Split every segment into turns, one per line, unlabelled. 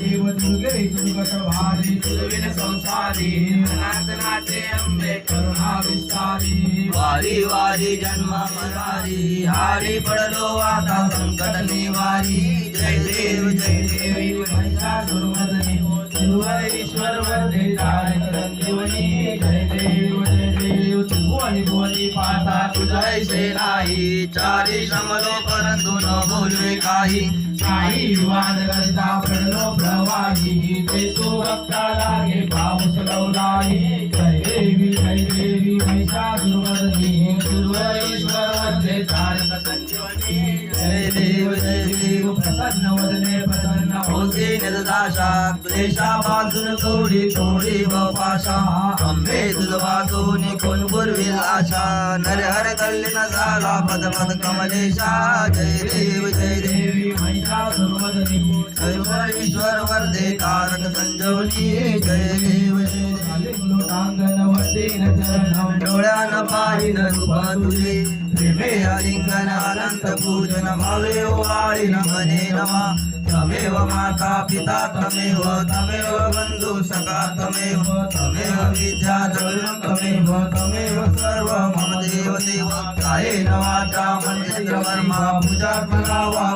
देव दुर्गे दुर्गत भारी
तुलविन संसारी अनाथनाथे अंबे
करुणा विस्तारी
वारी वारी जन्म मरारी हारी पडलो आता संकट निवारी जय देव जय देवी
महिषासुरमर्दिनी तिरुवरेश्वर वरदे तारक तुझा
जैसे नाही. चारी श्रमलो परंतु न बोलवे काही.
काही विवाद करता पडलो प्रवाही. ते तो भक्ता लागे पाऊस लवलाही जय देवी जय देवी महिषासुरमर्दिनी तिरुवरेश्वर वरदे तारक संजीवनी. जय देव जय देव. प्रसन्न वदने प्रसन्न
होते. निर्दाशा. क्लेशा बांधून थोडी थोडी व पाशा अंबे तुझ वाचून कोण आशा नर हर कल्लिन झाला पद पद कमलेशा. जय देव जय देवी.
महिषासुरमर्दिनी
सर्व ईश्वर वरदे कारक संजवनी जय देव। जय देव डोळ्यान पाहिन रूप तुझे प्रेमे अलिंगन अनंत पूजन भावे वाळीन मने नमा तमेव माता पिता तमेव तमेव बंधू सखा तमेव तमेव विद्या द्रविणं तमेव तमेव सर्व मम देव देव। कायेन वाचा मनेंद्र वर्मा पूजात्मका वा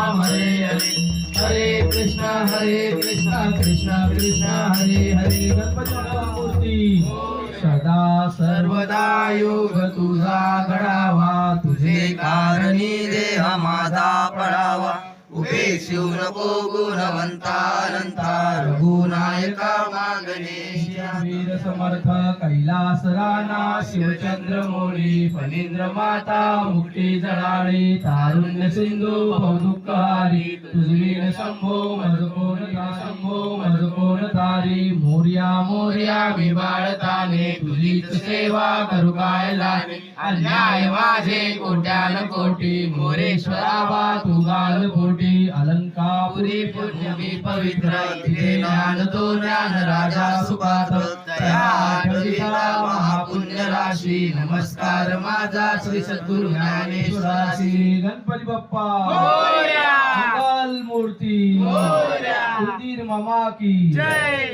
हरे कृष्ण हरे कृष्ण कृष्ण कृष्ण हरे हरे. गणपती सदा सर्वदा योग तुझा घडावा. तुझे
तुझे कारणी देह माझा पडावा. उभे शिव नको गुणवंता अनंता रघुनायका मागणे
वीर समर्थ कैलास राणा शिवचंद्र मोळी फणींद्र माता मुक्ती जळाळी तारुण्य सिंधू बहुदुःखहारी तुझवीन शंभो मजकोण शंभो मजकोण तारी मोर्या मोर्या विबाळताने तुझीच सेवा करू काय लाने अन्याय माझे कोट्यान कोटी मोरेश्वरावा तू गाल कोटी अलंकापुरी पुण्यमी पवित्र तिथे ज्ञान तो ज्ञान राजा सुपात्र तया महापुण्य राशी नमस्कार माझा श्री सद्गुरु ज्ञानेश्वराशी गणपती बाप्पा। मंगल मूर्ती। मामा की। जय!